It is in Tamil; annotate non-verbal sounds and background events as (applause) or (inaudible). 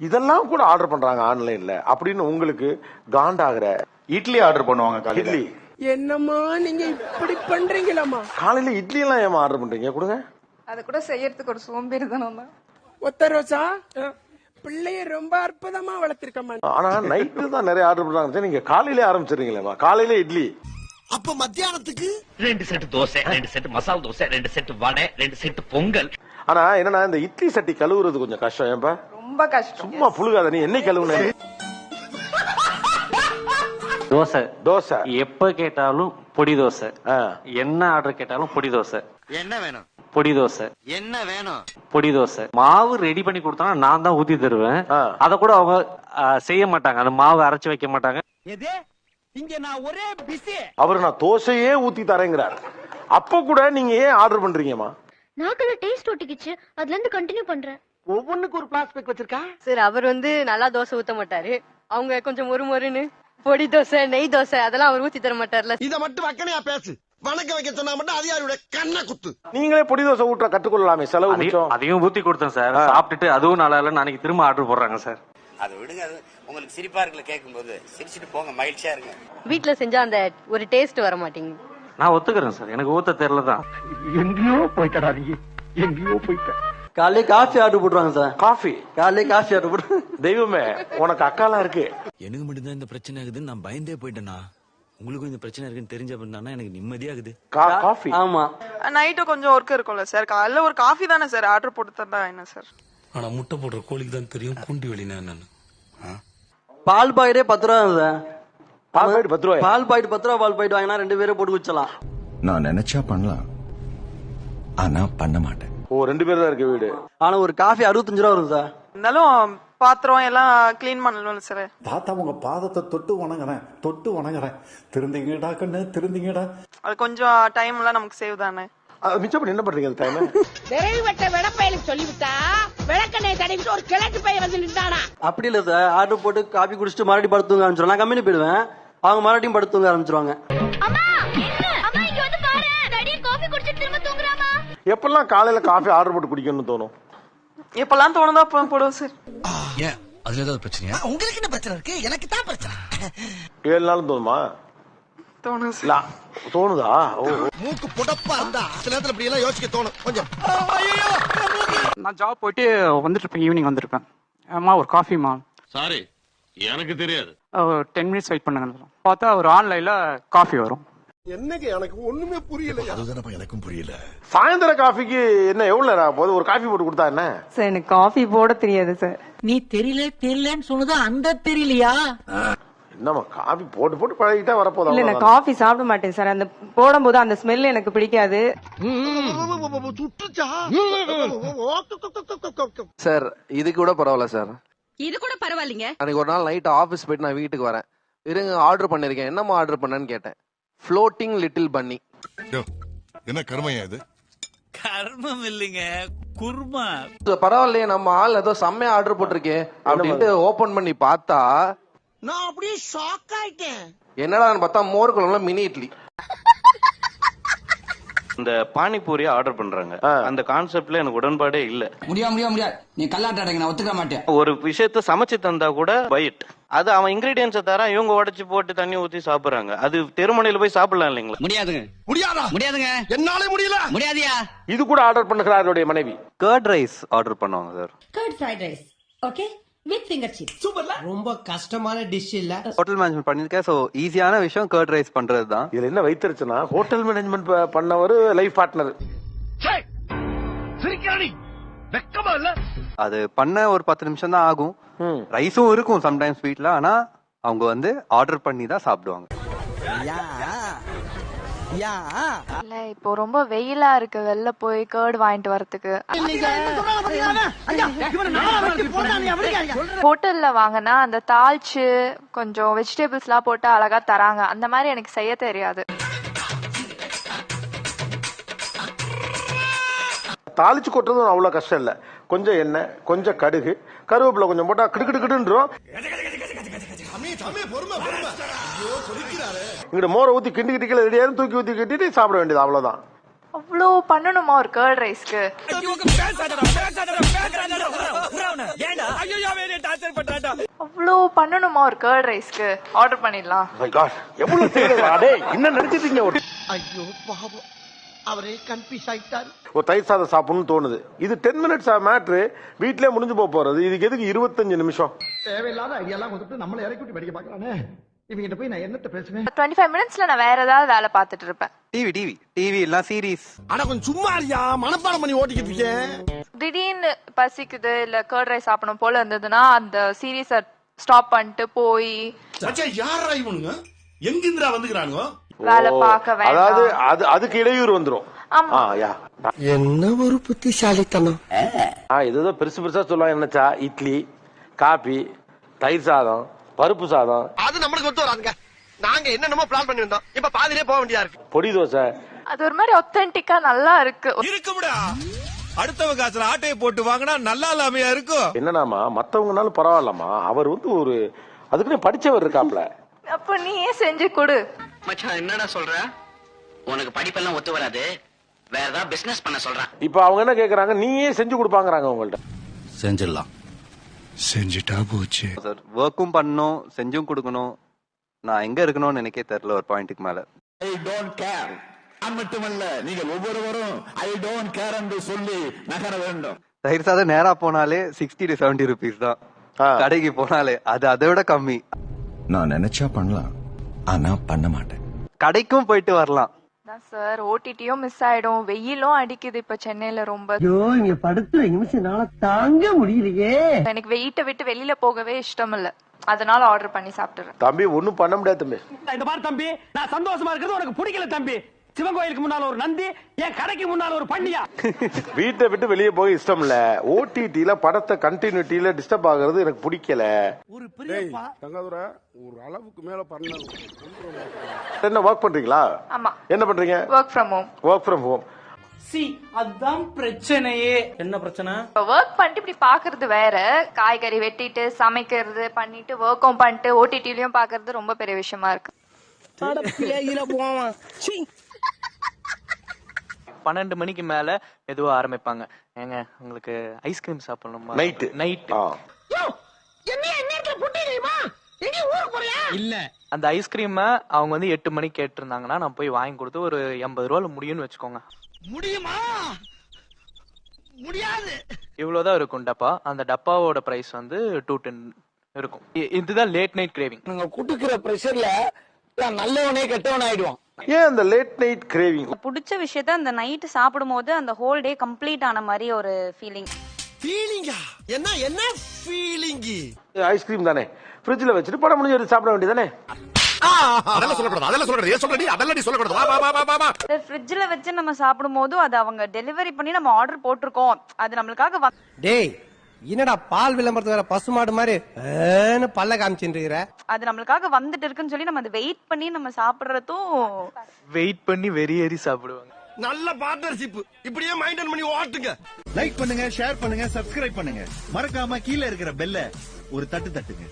இதெல்லாம் கூட ஆர்டர் பண்றாங்க ஆன்லைன்ல. அப்படின்னு உங்களுக்கு காண்டாகிற இட்லி ஆர்டர் பண்ணுவாங்க இட்லி. என்னம்மா நீங்க இப்படி பண்றீங்களாம்மா? காலையில இட்லி எல்லாம் ஏமா ஆர்டர் பண்றீங்க? கொடுங்க. அது கூட செய்யறதுக்கு ஒரு சோம்பேறி தானே. ஒத்த ரோசா பிள்ளைய ரொம்ப அற்புதமா வளர்த்திருக்கம்மா. ஆனா நைட்டு தான் நிறைய ஆர்டர் பண்றாங்க. நீங்க காலையிலே ஆரம்பிச்சிடுறீங்களேம்மா. காலையில இட்லி. அப்ப மத்தியானத்துக்கு? ரெண்டு செட்டு தோசை ரெண்டு செட்டு மசாலா தோசை ரெண்டு செட்டு வடை ரெண்டு செட்டு பொங்கல். ஆனா என்னன்னா இந்த இட்லி சட்டி கழுவுறது கொஞ்சம் கஷ்டம் ஏன்பா? ரொம்ப கஷ்டம். சும்மா புழுகாத நீ என்னை கழுவுன? தோசை. தோசை. எப்ப கேட்டாலும் பொடி தோசை. ஆ. என்ன ஆர்டர் கேட்டாலும் பொடி தோசை. என்ன வேணும்? பொடி தோசை. என்ன வேணும்? பொடி தோசை. மாவு ரெடி பண்ணி கொடுத்தா நான் தான் ஊத்தி தருவேன். ஆ. அத கூட அவங்க செய்ய மாட்டாங்க. அந்த மாவு அரைச்சு வைக்க மாட்டாங்க. எது? இங்க நான் ஒரே பிஸி அவர் நான் தோசையே ஊத்தி தரேங்கிறார். அப்ப கூட நீங்க ஏன் ஆர்டர் பண்றீங்கம்மா? நாக்குல டேஸ்ட் ஒட்டிக்கிச்சு. அதுல இருந்து கண்டினியூ பண்றேன். ஒவ்வொன்னுக்கு ஒரு பிளாஸ்டிக் வச்சிருக்கா? சார் அவர் வந்து நல்லா தோசை ஊத்த மாட்டாரு. அவங்க கொஞ்சம் மொறு மொறுன்னு பொடி தோசை நெய் தோசை அதெல்லாம் அவர் ஊத்தி தர மாட்டார்ல. இத மட்டும் வக்கனையா பேசு. வணக்க வைக்க சொன்னா மட்டும் அதிகாரியோட கண்ணை குத்து. நீங்களே பொடி தோசை ஊற்ற கற்றுக்கொள்ளலாமே செலவு அதையும் மிச்சம். அதையும் ஊத்தி கொடுத்தேன் சார். சாப்பிட்டுட்டு அதுவும் நல்லா இல்ல நாளைக்கு திரும்ப ஆர்டர் போடுறாங்க சார். அதை விடுங்க அது உங்களுக்கு சிரிப்பா இருக்குல்ல கேட்கும்போது சிரிச்சிட்டு போங்க மகிழ்ச்சியா இருங்க. வீட்ல செஞ்சா அந்த ஒரு டேஸ்ட் வர மாட்டேங்குது. நான் ஒத்துக்கிறேன் சார். எனக்கு ஊத்த தெரியல தான் எங்கேயோ போயிட்டடா நீ. எங்கேயோ போயிட்ட. காலையில காஃபி ஆர்டர் போட்டுருவாங்க சார். காஃபி? காலையில காஃபி ஆர்டர் போட்டு தெய்வமே உனக்கு அக்காலாம் இருக்கு. எனக்கு மட்டும்தான் இந்த பிரச்சனை ஆகுதுன்னு நான் பயந்தே போயிட்டேனா? உங்களுக்கும் இந்த பிரச்சனை இருக்குன்னு தெரிஞ்ச பண்ணா எனக்கு நிம்மதியாகுது கா- காஃபி? ஆமா. நைட்டு கொஞ்சம் ஒர்க் இருக்கும்ல சார். காலைல ஒரு காஃபி தானே சார் ஆர்டர் போட்டு தந்தா என்ன சார்? ஆனா முட்டை போடுற கோழிக்கு தான் தெரியும் குண்டி வெளினா என்னன்னு. பால் பாக்கெட்டே பத்து ரூபா சார். பால் பாக்கெட் பத்து ரூபாயா? பால் பாக்கெட் பத்து ரூபா பால் பாக்கெட் வாங்கினா ரெண்டு பேரும் போட்டு குடிச்சலாம் நான் நினைச்சா பண்ணலாம். ஆனா பண்ண மாட்டேன். ஓ ரெண்டு பேர் தான் இருக்கு வீடு. ஆனா ஒரு காஃபி அறுபத்தஞ்சு ரூபா வரும் சார். இருந்தாலும் பாத்திரம் எல்லாம் க்ளீன் பண்ணணும்ல சார். தாத்தா உங்க பாதத்தை தொட்டு வணங்குறேன். தொட்டு வணங்குறேன். திருந்திங்கடா கண்ணு திருந்திங்கடா. அது கொஞ்சம் டைம் எல்லாம் நமக்கு சேவ் தானே. பண்ணி என்ன பண்றீங்க அந்த டைம் விரைவு வெட்ட விடப்பயலுக்கு சொல்லிவிட்டா விளக்கண்ணை தடவிட்டு ஒரு கிழக்கு பையன் வந்து நின்றானா? அப்படி இல்ல சார். ஆர்டர் போட்டு காபி குடிச்சிட்டு மறுபடியும் படுத்துங்க ஆரம்பிச்சிடும் நான் கம்பெனி போயிடுவேன். அவங்க மறுபடியும் படுத்துங்க ஆரம்பிச்சிருவாங்க அம்மா அம்மா இங்க வந்து பாரு டாடி காஃபி குடிச்சிட்டு திரும்ப தூங்குறாமா எப்பெல்லாம் காலையில காஃபி ஆர்டர் போட்டு குடிக்கணும்னு தோணும்? எப்பெல்லாம் தோணுதோ அப்ப போடுவோம் சார் ஏன்? அதுல ஏதாவது பிரச்சனையா? உங்களுக்கு என்ன பிரச்சனை இருக்கு? எனக்கு தான் பிரச்சனை. ஏழு நாளும் தோணுமா தோணும் சார் தோணுதா? ஓ மூக்கு புடப்பா இருந்தா சில நேரத்துல இப்படி எல்லாம் யோசிக்க தோணும். கொஞ்சம். நான் ஜாப் போயிட்டு வந்துட்டு இருப்பேன் ஈவினிங் வந்திருப்பேன் அம்மா ஒரு காஃபிமா சாரி எனக்கு தெரியாது. டென் மினிட்ஸ் வெயிட் பண்ணுங்க பார்த்தா ஒரு ஆன்லைன்ல காஃபி வரும். என்னங்க எனக்கு ஒண்ணுமே புரியல அதுதானப்பா எனக்கும் புரியல. சாயந்தர காஃபிக்கு என்ன எவ்வளவு நேரம் போது ஒரு காஃபி போட்டு கொடுத்தா என்ன? சார் எனக்கு காஃபி போட தெரியாது சார். நீ தெரியல தெரியலன்னு சொன்னது அந்த தெரியலையா? என்னம்மா காஃபி போட்டு போட்டு பழகிட்டா வரப்போதா இல்ல நான் காஃபி சாப்பிட மாட்டேன் சார். அந்த போடும்போது அந்த ஸ்மெல் எனக்கு பிடிக்காது. சார் இது கூட பரவாயில்ல சார். இது கூட பரவாயில்லைங்க. அன்னைக்கு ஒரு நாள் நைட் ஆபீஸ் போயிட்டு நான் வீட்டுக்கு வரேன். இருங்க ஆர்டர் பண்ணிருக்கேன். என்னம்மா ஆர்டர் பண்ணேன்னு கேட்டேன். ஃப்ளோட்டிங் லிட்டில் பன்னி என்ன கருமையா இது? கர்மம் இல்லைங்க குர்மா. பரவாயில்லையே நம்ம ஆள் ஏதோ செம்மையா ஆர்டர் போட்டிருக்கே அப்படின்ட்டு ஓபன் பண்ணி பார்த்தா நான் அப்படியே ஷாக் ஆயிட்டேன். என்னடான்னு பார்த்தா மோர் குழம்புல மினி இட்லி. இந்த பானிபூரி ஆர்டர் பண்றாங்க. அந்த கான்செப்ட்ல எனக்கு உடன்பாடே இல்ல. முடியாது முடியாது முடியாது நீ கல்லாட்டாடங்க நான் ஒத்துக்க மாட்டேன். ஒரு விஷயத்த சமைச்சு தந்தா கூட பைட் அது அவன் இன்கிரீடியன்ஸை தர இவங்க உடைச்சு போட்டு தண்ணி ஊத்தி சாப்பிடுறாங்க. அது தெருமனையில போய் சாப்பிடலாம் இல்லைங்களா? முடியாதுங்க. முடியாதா? முடியாதுங்க. என்னாலே முடியல. முடியாதியா? இது கூட ஆர்டர் பண்ணுகிறார் அவருடைய மனைவி. கர்ட் ரைஸ் ஆர்டர் பண்ணுவாங்க sir curd fried rice okay with finger chips ரொம்ப கஷ்டமான டிஷ் இல்ல. ஹோட்டல் மேனேஜ்மெண்ட் பண்ணிருக்கேன் சோ ஈஸியான விஷயம் கர்ட் ரைஸ் பண்றது தான் இதுல என்ன வைத்திருச்சுன்னா ஹோட்டல் மேனேஜ்மெண்ட் பண்ணவர் லைஃப் பார்ட்னர் சிரிக்கிறானி வெக்கமா இல்ல? அது பண்ண ஒரு பத்து நிமிஷம் தான் ஆகும். ரைஸும் இருக்கும் சம்டைம்ஸ் வீட்ல ஆனா அவங்க வந்து ஆர்டர் பண்ணி தான் சாப்பிடுவாங்க. இல்ல இப்போ ரொம்ப வெயிலா இருக்கு. வெளில போய் கேர்டு வாங்கிட்டு வரதுக்கு ஹோட்டல்ல வாங்கினா அந்த தாளிச்சு கொஞ்சம் வெஜிடபிள்ஸ் எல்லாம் போட்டு அழகா தராங்க. அந்த மாதிரி எனக்கு செய்ய தெரியாது. தாளிச்சு கொட்டுறதும் அவ்வளவு கஷ்டம் இல்ல. கொஞ்சம் எண்ணெய் கொஞ்சம் கடுகு. கருவேப்பிலை கொஞ்சம் போட்டா கிடு கிடு கிடுன்றோம். பொறுமை பொறுமை ஐயோ கொதிக்கிறாரு இங்கிட்ட மோரை ஊத்தி கிண்டி கிட்டிக்கல ரெடியாரும் தூக்கி ஊத்தி கட்டிட்டு சாப்பிட வேண்டியது அவ்வளவுதான். அவ்வளோ பண்ணணுமா ஒரு கேர்ட் ரைஸ்க்கு அவ்வளோ பண்ணணுமா ஒரு கர்ட் ரைஸ்க்கு ஆர்டர் பண்ணிடலாம். God, எவ்வளவு என்ன நினைச்சிட்டீங்க ஐயோ பாவம். அவரே கன்ஃபியூஸ் ஆயிட்டாரு. ஒரு தயிர் சாதம் சாப்பிடணும்னு தோணுது. இது டென் மினிட்ஸ் மேட்ரு வீட்லயே முடிஞ்சு போக போறது. இதுக்கு எதுக்கு இருபத்தஞ்சு நிமிஷம்? தேவையில்லாத ஐடியாலாம் கொடுத்துட்டு நம்மளை இறக்கி விட்டு படிக்க பாக்குறானே இவங்கிட்ட போய் நான் என்னத்த பேசுவேன்? டுவெண்ட்டி ஃபைவ் மினிட்ஸ்ல நான் வேற ஏதாவது வேலை பார்த்துட்டு இருப்பேன். டிவி டிவி டிவி எல்லாம் சீரீஸ் ஆனா கொஞ்சம் சும்மா இருக்கியா மனப்பாடம் பண்ணி ஓட்டிக்கிட்டு இருக்கேன். திடீர்னு பசிக்குது இல்ல கர்ட் ரைஸ் சாப்பிடணும் போல இருந்ததுன்னா அந்த சீரீஸ ஸ்டாப் பண்ணிட்டு போய். யாரா இவனுங்க? எங்கிந்திரா வந்துக்கிறானுங்க வேலை பார்க்க அதாவது அது அதுக்கு இடையூறு வந்துரும். ஆமா. ஆ, யா. என்ன ஒரு புத்திசாலித்தனம். ஆ, ஏதோ பெருசு பெருசா சொல்லுவாங்க என்னச்சா இட்லி காபி தயிர் சாதம் பருப்பு சாதம். அது நம்மளுக்கு ஒத்து வராதுங்க. நாங்க என்னென்னமோ பிளான் பண்ணிருந்தோம் இப்ப பாதிலே போக வேண்டியதா இருக்கு. பொடி தோசை. அது ஒரு மாதிரி ஒத்தென்டிக்கா நல்லா இருக்கு. இருக்கும்டா அடுத்தவங்க காசுல ஆட்டையை போட்டு வாங்கினா நல்லா இல்லாமையா இருக்கும் என்னன்னாமா மத்தவங்கனாலும் பரவாயில்லம்மா. அவர் வந்து ஒரு அதுக்குன்னு படிச்சவர் இருக்காப்ல. அப்ப நீ ஏன் செஞ்சு கொடு. மச்சான் என்னடா சொல்ற? உனக்கு படிப்பெல்லாம் ஒத்து வராது. வேற ஏதாவது பிசினஸ் பண்ண சொல்றான் இப்ப அவங்க என்ன கேக்குறாங்க? நீயே செஞ்சு கொடுப்பாங்கறாங்க உங்கள்ட்ட செஞ்சிடலாம். செஞ்சுட்டா போச்சு. சார் ஒர்க்கும் பண்ணணும் செஞ்சும் கொடுக்கணும். நான் எங்க இருக்கணும்னு எனக்கே தெரியல ஒரு பாயிண்ட்டுக்கு மேல. ஐ டோன்ட் கேர் அது மட்டுமல்ல நீங்கள் ஒவ்வொருவரும் ஐ டோன்ட் கேர் என்று சொல்லி நகர வேண்டும். தயிர் சாதம் நேரா போனாலே சிக்ஸ்டி டு செவன்டி ருபீஸ் தான். கடைக்கு போனாலே அது அதை விட கம்மி. நான் நினைச்சா பண்ணலாம். ஆனா பண்ண மாட்டேன். கடைக்கும் போயிட்டு வரலாம். சார் ஓடிடியும் மிஸ் ஆயிடும். வெயிலும் அடிக்குது இப்ப சென்னையில ரொம்ப. ஐயோ இங்க படுத்துற நிமிஷம் தாங்க முடியலையே. எனக்கு வெயிட்ட விட்டு வெளியில போகவே இஷ்டம் இல்ல அதனால ஆர்டர் பண்ணி சாப்பிட்டுறேன். தம்பி ஒண்ணும் பண்ண முடியாது தம்பி. இந்த மாதிரி தம்பி நான் சந்தோஷமா இருக்கிறது உனக்கு பிடிக்கல தம்பி. சிவன் கோயிலுக்கு முன்னால ஒரு நந்தி என் கடைக்கு முன்னால ஒரு பண்ணியா (laughs) வீட்டை விட்டு வெளியே போக இஷ்டம் இல்ல ஓடிடில படத்தை கண்டினியூட்டில டிஸ்டர்ப் ஆகுறது எனக்கு பிடிக்கல. ஒரு பெரிய தங்காதுரை ஒரு அளவுக்கு மேல பண்ண என்ன ஒர்க் பண்றீங்களா? ஆமா. என்ன பண்றீங்க? Work from home work from home C அதான் பிரச்சனையே. என்ன பிரச்சனை? இப்ப ஒர்க் பண்ணிட்டு இப்படி பாக்குறது வேற. காய்கறி வெட்டிட்டு சமைக்கிறது பண்ணிட்டு ஒர்க்கும் பண்ணிட்டு ஓடிடிலயும் பாக்குறது ரொம்ப பெரிய விஷயமா இருக்கு. போவான். பன்னெண்டு மணிக்கு மேல மெதுவா ஆரம்பிப்பாங்க. ஏங்க உங்களுக்கு ஐஸ்கிரீம் சாப்பிடணுமா? நைட்டு நைட் ஆ. இல்ல. அந்த ஐஸ்கிரீம் அவங்க வந்து எட்டு மணிக்கு கேட்டிருந்தாங்கன்னா நான் போய் வாங்கி கொடுத்து ஒரு எண்பது ரூபால முடியும்னு வச்சுக்கோங்க. முடியுமா? முடியாது. இவ்வளவுதான் இருக்கும் டப்பா. அந்த டப்பாவோட பிரைஸ் வந்து டூ டென் இருக்கும். இதுதான் லேட் நைட் கிரேவிங் நீங்க குடுக்கிற பிரஷர்ல நல்லவனே கெட்டவன் ஆயிடுவான் ஏன் அந்த லேட் நைட் கிரேவிங் பிடிச்ச விஷயத்த அந்த நைட் சாப்பிடும் போது அந்த ஹோல் டே கம்ப்ளீட் ஆன மாதிரி ஒரு ஃபீலிங் ஃபீலிங்கா என்ன என்ன ஃபீலிங்கி ஐஸ்கிரீம் தானே. ஃப்ரிட்ஜ்ல வச்சுட்டு படம் முடிஞ்சு சாப்பிட வேண்டியதானே அதெல்லாம் சொல்லக்கூடாது அதெல்லாம் சொல்றது ஏன் சொல்றடி? அதெல்லாம் நீ சொல்லக்கூடாது. வா வா வா வா வா. ஃப்ரிட்ஜ்ல வச்சு நம்ம சாப்பிடும் போது அது அவங்க டெலிவரி பண்ணி நம்ம ஆர்டர் போட்டிருக்கோம். அது நம்மளுக்காக வ- டேய் என்னடா பால் விளம்பரத்து வேற பசுமாடு மாதிரி ஏன்னு பல்ல காமிச்சுட்டு இருக்கிற அது நம்மளுக்காக வந்துட்டு இருக்குன்னு சொல்லி நம்ம அதை வெயிட் பண்ணி நம்ம சாப்பிடுறதும் வெயிட் பண்ணி வெறியேறி சாப்பிடுவாங்க. நல்ல பார்ட்னர்ஷிப் இப்படியே மைண்டன் பண்ணி ஓட்டுங்க. லைக் பண்ணுங்க ஷேர் பண்ணுங்க சப்ஸ்கிரைப் பண்ணுங்க. மறக்காம கீழே இருக்கிற பெல்ல ஒரு தட்டு தட்டுங்க.